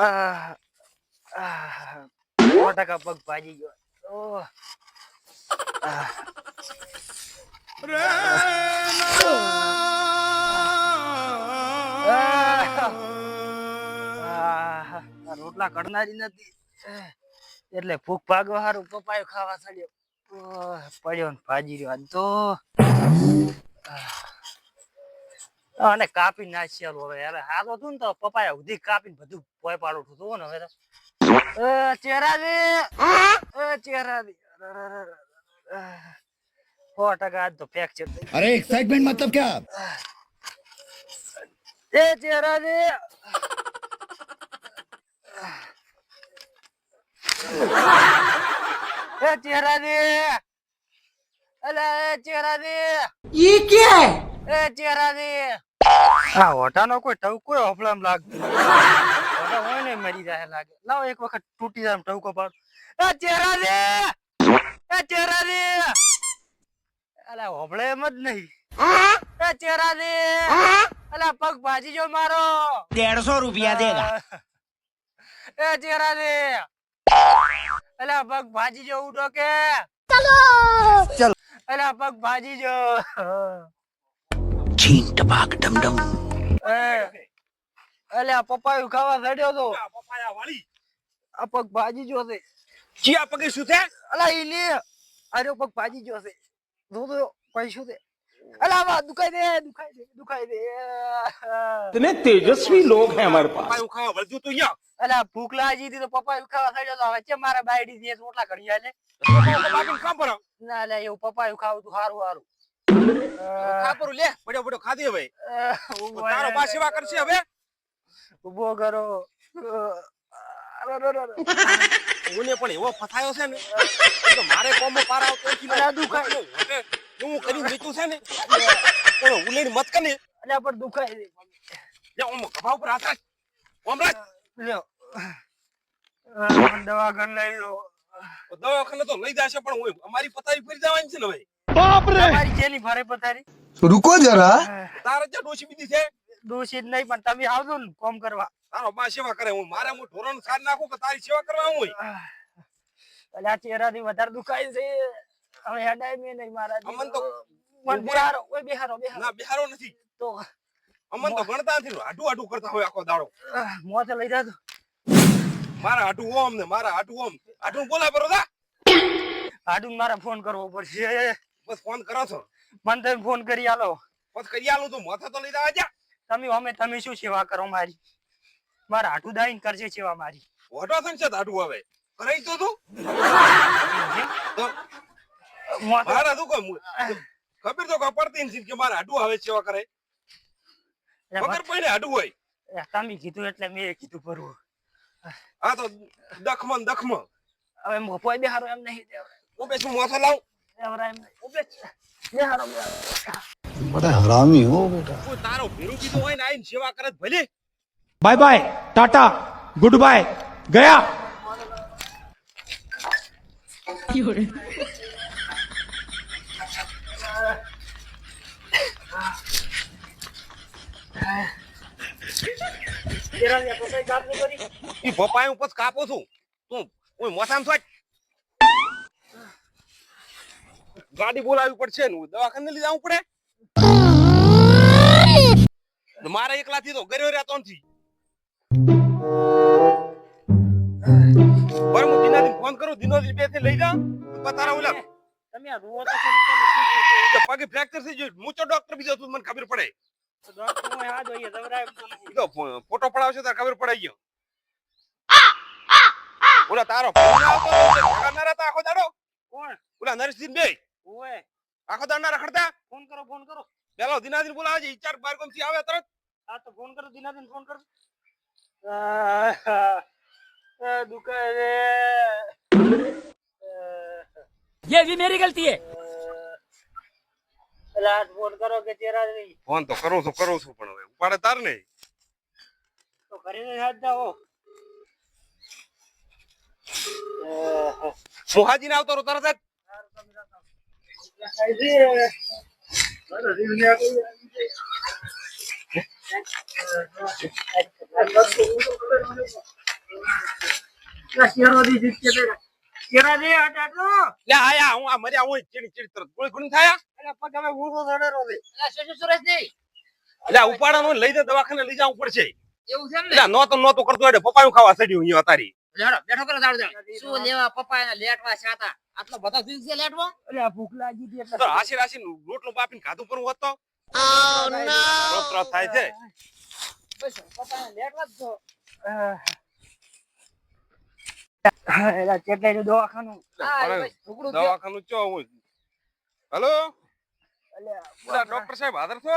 સો ટકા પગ ભાજી ગયો. રોટલા કડનારી નથી. એટલે ભૂખ ભાગવા સારું પપાયો ખાવા ચડ્યો પડ્યો ને ભાજી રહ્યો. તો. અને કાપી નાખ્યા હવે. અરે હાલ હતું ને તો પપ્પાએ ઉધી કાપીને બધું પોય પાડું થતું ને હવે ચેરાજી ચેરાજી સો ટકા આજ તો ફ્રેક્ચર અરે એક્સાઇટમેન્ટ મતલબ ક્યા એ ચેરાજી એ ચેરાજી અલે ચેરાજી ઈ કે? એ ચેરાજી આ ઓટાનો કોઈ ટવકો હોફળામ લાગતો ઓટા હોય ને મરી જાય લાગે. લાવ એક વખત તૂટી જાય ટવકો પાડ. એ ચેરા રે એ ચેરા રે અલા હોફળે એમ જ નહીં. એ ચેરા રે અલા પગ ભાજી જો મારો. 150 રૂપિયા દેગા. એ ચેરા રે અલા પગ ભાજી જો ઉડો કે? ચલો ચલો! અલા પગ ભાજી જો. છીન ટપાક ડમડમ અલે આ પપાયું ખાવા ચડ્યો તો. પપાયા વાળી. આ પગ ભાજી જો છે. જી આ પગે શું છે? અલા ઈ લે. અરે પગ ભાજી જો છે. દો કઈ શું છે? અલા આ દુખાઈ દે દુખાઈ દે દુખાઈ દે. તને તેજસ્વી લોક હે અમાર પાસ પપાયું ખાવા વળજો તો યા અલા ભૂખ લાગી હતી તો પપાયું ખાવા ચડ્યો તો હવે છે મારા બાયડી દે રોટલા ઘડી આલે? પપાયું કામ પર ના અલા એવું પપાયું ખાવું તો હારું હારું. ખા પરું લે પડ્યો પડ્યો ખાધી હવે. તારો બા સેવા કરશે હવે. ઊભો કરો. ઉને પણ એવો ફસાયો છે ને તો મારે કોમો પાર આવતો નથી મને દુખાય. એવું કરીને લીધું છે ને ઓલો ઉલેની મત કને અલ્યા પણ દુખાય લે ઓમ ગભા ઉપર હાથ રાખ. ઓમ રાખ. લ્યો. આ, દવા ઘર લઈ લો. દવાખાને તો લઈ જશે પણ હું અમારી પતાવી ફરી જવાની છે ને બાપ રે તમારી જેની ભરે પથારી. રૂકો જરા. તારે જે ડોશી બીધી છે? ડોશી નહીં પણ તમે આવજો ને કોમ કરવા. તારો બા સેવા કરે હું મારે હું ઢોરણ સાર નાખું કે તારી સેવા કરવા હું આ ચહેરા ની વધારે દુખાય છે. હવે હડાય મે નહીં મારા અમન તો મન બિહારો ઓય બિહારો બિહારો ના બિહારો નથી. તો અમન તો ગણતા નથી. આટુ આટુ કરતા હોય આખો દાડો. મોથે લઈ જાજો. મારા આટુ ઓમ ને મારા આટુ ઓમ. આટુ બોલા બરોડા. આટુ મારા ફોન કરવો પડશે. બસ ફોન કરો છો? મને તમે ફોન કરી આલો. બસ કરી આલો તું માથા તો લઈ જવા જા. તમે અમે તમે શું સેવા કરો મારી? મારા હાટું દાઈન કરશે સેવા મારી. ઓટો છે હાડું હવે. કરાઈ તો તું. મારા તું કોઈ ખબર તો કપડતી પડતી નથી કે મારા હાડું હવે સેવા કરે. વગર કોઈને હાડું હોય. તમે કીધું એટલે મેં કીધું ભરવું. આ તો દખમન દખમ હવે મોપોય બિહારો એમ નહીં હું બેસું મોથો લાવું. બડા bye bye tata goodbye ગયા. પપાય હું પછી કાપું છું. તું મોસામ છો ગાડી બોલાવી પડશે ને દવાખાને લઈ જવું પડે. મારે એકલાથી તો ગર્યો રહેતો નથી પર હું દિનાથી ફોન કરું દિનોથી બેથી લઈ જા તારા ઓલા તમે આ રૂવો તો ખરી પગે ફ્રેક્ચર થઈ ગયું મૂચો ડોક્ટર બીજો તું મને ખબર પડે. ફોટો પડાવશે તારે ખબર પડાઈ ગયો. ઓલા તારો ફોન આવતો આખો દાડો? કોણ? ઓલા બે ઓય આખો દાડો ના રખડતા ફોન કરો ફોન કરો પેલો દિનાદિન બોલાવે છે ઈ ચાર બાર ગમથી આવે તરત આ તો ફોન કરો દિનાદિન ફોન કરો આહ, આહ, દુખાય રે ये भी मेरी गलती है પેલા હાથ ફોન કરો કે ચહેરા નહીં ફોન તો કરું છું કરું છું પણ હવે ઉપાડે તાર ને તો ઘરે નહીં હાથ જાઓ આહ, હું હાજી ને આવતો રહું તરત જ ઉપાડાનો લઈ દે દવાખાને લઈ જવું પડશે એવું છે ને? નોતો નોતો કરતો પપ્પાનું ખાવા અહીંયા તારી બેઠો કરો. શું લેવા પપ્પા લેટવા છાતા આટલો બધો જીન્સ છે લેટવા અરે આ ભૂખ લાગી હતી એટલે તો હાસી રાશી રોટલો બાપીને ખાધું પણ હોત તો? નો. ત્રસ થાય છે. બસ પપ્પા લેટવા જ દવાખાનું. દવાખાનું ચો હું? હલો? અલ્યા, ડોક્ટર સાહેબ હાજર છો?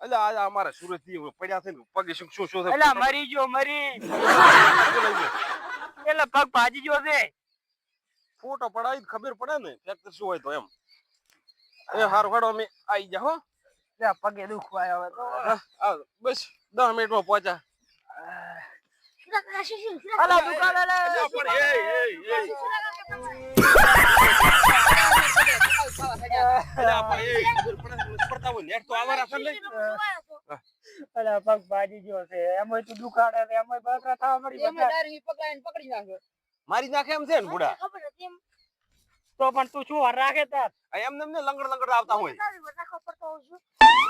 અલ્યા આજે અમારે સુરતથી પડ્યા છે ને પગે શું શું શું છે? મરી ગયો મરી. એટલે પગ ભાજી ગયો છે. ફોટો પડાવી ખબર પડે ને ફ્રેક્ચર શું હોય તો એમ. એ હારું હાડો અમે આવી જા હો. પગે દુખવા આવે તો. બસ દસ મિનિટમાં પહોંચ્યા. અલા દુકાન અલા પગ ભાજી ગયો છે. એમાં તું દુખાડે એમાં બકરા થવા મળી પકડાઈને પકડી નાખ્યો. મારી નાખે એમ છે ને બુડા તો પણ તું શું રાખે તાર? એમ એમને લંગડ લંગડ આવતા હોય.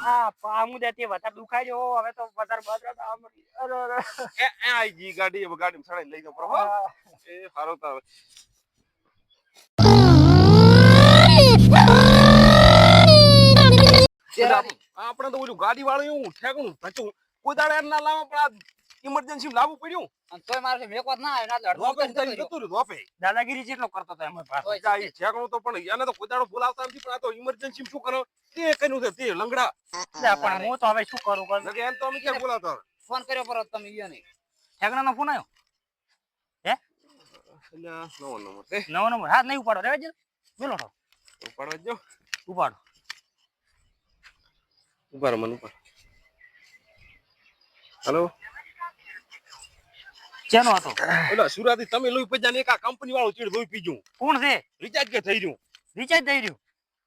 હા પામુદે તે વધારે દુખાઈ જો હવે તો વધારે બકરા થવા અરે અરે. એ આઈ ગઈ ગાડી ગાડીમાં ચડાઈને લઈ જાવ પ્રભુ હો. એ હારો તો આપણે તો ઓલું ગાડી વાળું એવું ઠેકણું. ભચું કોઈ દાડે એમ ના લાવો પણ આ ઇમરજન્સી લાવવું પડ્યું. અને તોય મારે મેકવાત ના આવે, ના જતો રહ્યું ધોપે દાદાગીરી જેટલો કરતો હતો એમાં. આ ઠેકણું તો પણ એને તો કોદાડો બોલાવતા નથી પણ આ તો ઇમરજન્સી શું કરો? તે કર્યું છે તે લંગડા. પણ હું તો હવે શું કરું કર એમ તો અમે ક્યાં બોલાવતા ફોન કર્યો પર તમે ઈયો નહીં. ઠેકણાનો ફોન આવ્યો એટલે નવો નંબર નવો નંબર? હા નહીં ઉપાડો. રેવા જ બોલો ઉપાડવા જો ઉપાડો. ઉપાડો મને ઉપાડો. હેલો જેનો હતો? ઓલા સુરાતી તમે લોહી પૈસા ને એક આ કંપની વાળો ચીડ લોહી પીજું કોણ છે? રિચાર્જ કે થઈ રહ્યું? રિચાર્જ થઈ રહ્યું.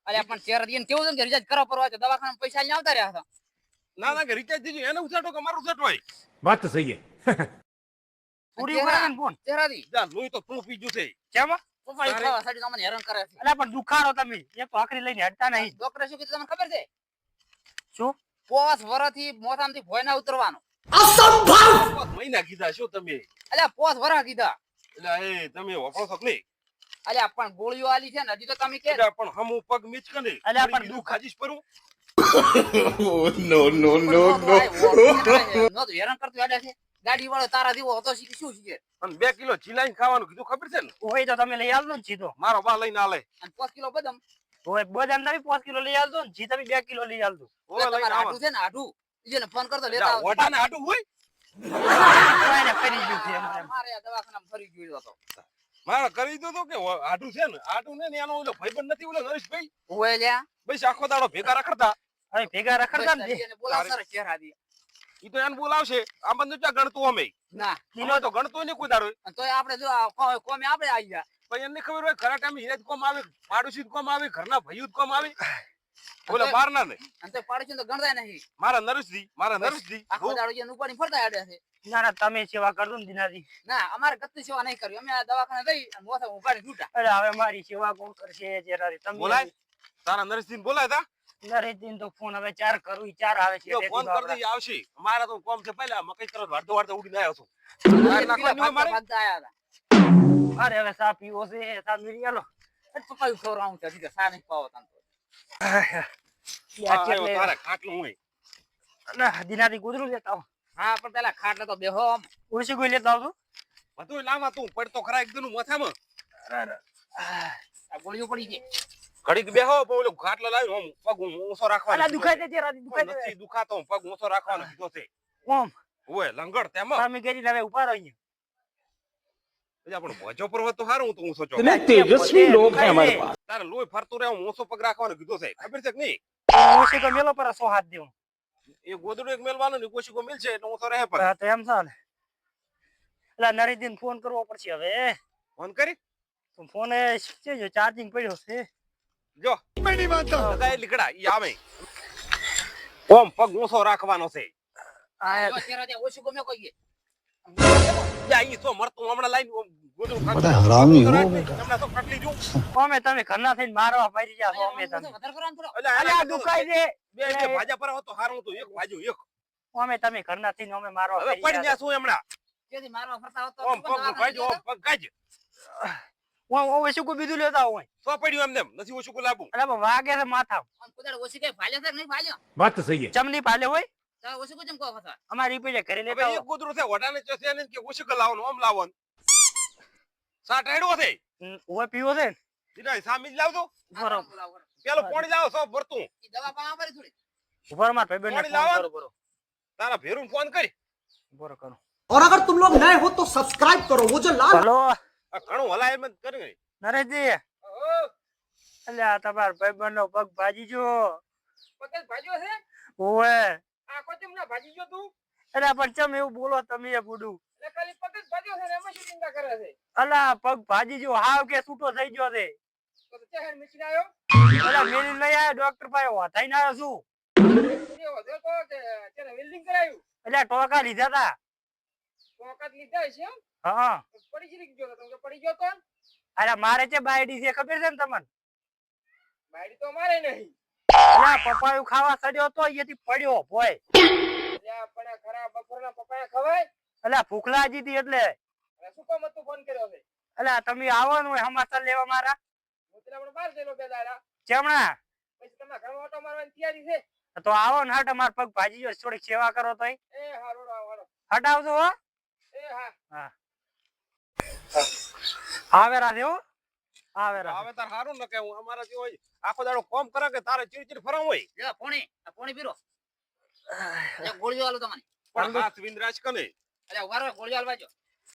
અરે પણ શેર દીન કેવું છે કે રિચાર્જ કરો પર હોય તો દવાખાના પૈસા લઈ આવતા રહ્યા હતા. ના ના કે રિચાર્જ દીધું એને ઉછાટો કે મારું ઉછાટો હોય? વાત સહી હે. પૂરી ઊભા ફોન ચેરાદી જા લોહી તો તું પીજું છે. કેમ? પપ્પા ખાવા સાડી તમને હેરાન કરે છે. અલા પણ દુખારો તમે. એક આખરી લઈને હટતા નહીં. ડોક્ટરે શું કીધું તમને ખબર છે? શું? પોસ વરથી મોથામાંથી ભોય ના ઉતરવાનું. પાંચ મહિના કીધા શું તમે? અલ્યા પોસ વરા કીધા. એટલે એ તમે છો કે અલ્યા પણ ગોળીઓ આલી છે ને હજી તો તમે કે પણ હમું પગ મીચ કે અલ્યા પણ દુઃખ ખાજીશ પરું. નો નો તો હેરાન કરતો આડા છે. ગાડી વાળો તારા જેવો હતો શીખી શું શીખે અને બે કિલો ચીલાઈને ખાવાનું કીધું ખબર છે ને? હોય તો તમે લઈ આવજો ને સીધો. મારો બા લઈને આલે. અને પાંચ કિલો બદામ. હોય બદામ તમે પાંચ કિલો લઈ આવજો ને જી તમે બે કિલો લઈ આવજો ઓવે લઈ તમારે છે ને આઢું ઈજોને ફોન કરતો લેતા આવજો. ઓઢાને હાટું હોય કોઈને કરી ગયું છે એમ. મારે આ દવાખાનામાં ફરી ગયો હતો. મારે કરી દો તો કે ઓ- છે ને? હાટું ને ને એનો ઓલો ભાઈબંધ નથી ઓલો નરેશભાઈ. ઓય લ્યા. બસ આખો દાડો ભેગા રખડતા. હવે ભેગા રખડતા ને બસ એને બોલાવ સરસ ચહેરાથી. ઈ તો એને બોલાવશે. આ બંધ ક્યાં ગણતું અમે? ના. દિનો તો ગણતું નહીં કોઈ દાડો. અને તોય આપણે જો આ કો- કોમે આપણે આવી ગયા. પણ એને ખબર હોય ખરા ટાઈમે હિરાજ કોમ આવે પાડોશી કોમ આવે ઘરના ભાઈઓ કોમ આવે. ઓલા બાર ના ને અને તો તો ગણતા નહીં. મારા નરસજી મારા નરસજી આખો દાડો જે ઉપાડી ફરતા હેડે છે. ના ના તમે સેવા કરજો ને દિનાજી. ના અમારે ગતિ સેવા નહીં કરવી. અમે આ દવાખાને જઈ અને મોથા ઉપાડી છૂટા. અરે હવે મારી સેવા કોણ કરશે જેરાથી તમે બોલાય. તારા નરસજી ને બોલાય તા. નરેશજીને તો ફોન હવે ચાર કરું ચાર આવે છે ફોન કરી દઈ આવશે. મારા તો કોમ છે પહેલા મકઈ કરો વાડતો વાળતો ઉડીને આવ્યો છું. પેલા નાખવાની મારે? ભાગતા આયા હતા. મારે હવે સા પીવો છે સા મીરી આલો પપ્પા ખવડાવું છે? સા નહીં પાવો દિનાથી ગુજરું લેતા આવો. હા પણ પેલા બેહો આમ. કોઈ લેતા આવજો. બધું લાવા તું પડતો ખરા એકદમ માથામાં. આ ગોળીઓ પડી છે ઘડીક બેહો પણ ઓલો ખાટલો લાવ્યો આમ પગ ઊંચો રાખવાનો અલા દુખાય છે જેરાથી દુખાય છે નથી દુખાતો પગ ઓછો રાખવાનો કીધો છે. ઓમ. ઓય લંગડ તેમાં. તમે ગેરી હવે ઊભા રહો પણ ભજો પર્વત તો હારું તો ઊંચો ચોક તેજસ્વી લોક હે અમારે પાસ. તારે લોહી ફરતું રહે હું ઊંચો પગ રાખવાનો કીધો સાહેબ ખબર છે કે નહીં? ઊંચી તો મેલો પર સો હાથ દેવું એ ગોદડું એક મેલવાનું ને કોશી કો મિલશે એટલે ઊંચો રહે પર તો એમ ચાલે એટલે નરેદીન ફોન કરવો પડશે હવે. ફોન કરી? તો ફોન એ છે જો ચાર્જિંગ પડ્યો છે. જો. મેની વાત તો લગાય લીકડા ઈ આવે. ઓમ પગ ઊંચો રાખવાનો છે. આ અત્યારે ઓછું ગમે કોઈ જા ઈ તો લેતા હોય તો પડ્યું એમને નથી ઓછું કો લાબુ અલા વાગે માથા ઓછી કે નહીં ભાલે વાત ચમની ભાલે હોય? તો ઓછી કું ચમ કહો છો? અમારી પેજે ઘરે હવે લેતા એક આવો. ગોદડું છે વડાને ચસે ને કે ઓછું કે લાવવાનું આમ લાવવાનું સાટ હેડવો છે હમ, હોય પીવો છે ને દીના સામી જ લાવજો બરોબર બરાબર. પેલો પાણી લાવો સો ભરતું ઈ દવા પાવા પડી થોડી. ઉપર માર ભાઈબંધને પાણી ફોન લાવો. કરો બરો તારા ભેરું ફોન કરી બરો કરો और अगर तुम लोग नए हो तो सब्सक्राइब करो वो जो लाल હલો આ ઘણું હલાય એમ જ કરી નરેશજી એટલે આ તમાર ભાઈબંધનો પગ ભાજી જો પગજ ભાજ્યો છે ઓવે આ કોચમ ના ભાજી ગયો તું? એટલે પણ ચમ એવું બોલો તમે એ બુડું એટલે ખાલી પગજ ભાજ્યો છે ને એમાં શું ચિંતા કરે છે? અલા પગ ભાજી જો હાવ કે છૂટો થઈ ગયો છે. તો તો ચહેર મિચી આવ્યો અલા મેલી લઈ આવ્યો ડોક્ટર પાસે વધાઈને આવ્યો છું. વધ્યો તો તેને વેલ્ડિંગ કરાયું. એટલે ટોકા લીધા તા. ટોકા લીધા છે એમ? હા. પડી ગયો તો પડી ગયો તો? અરે મારે છે બાયડી છે ખબર છે ને તમને? બાયડી તો મારે નહીં. પપાયું ખાવા સડ્યો તો અહીંયાથી પડ્યો ભોય. એટલે પણ ખરા બપોરના પપ્પાએ ખવાય? અલ્યા ભૂખ લાગી હતી એટલે શું કામ હતું ફોન કર્યો છે અલા તમે આવો ને સમાચાર લેવા મારા. હું પણ બહાર ગયેલો બે દાડા. ચમણા પછી તમારા ઘરમાં ઓટો મારવાની તૈયારી છે? તો આવો ને હટ અમાર પગ ભાજી જો થોડીક સેવા કરો તો એ હારો હારો હટાવજો હો. એ હા. આવે રાધે હો. આવે રાધે હવે તાર હારું ન કે હું અમારા જે હોય આખો દાડો કોમ કરે કે તારે ચીડચીડ ફરવા હોય લે પોણી. આ પોણી પીરો. ગોળીઓ આલો તમને. પણ હાથ વિંદરાજ કને અલ્યા, વારો ગોળીઓ આલવા દ્યો.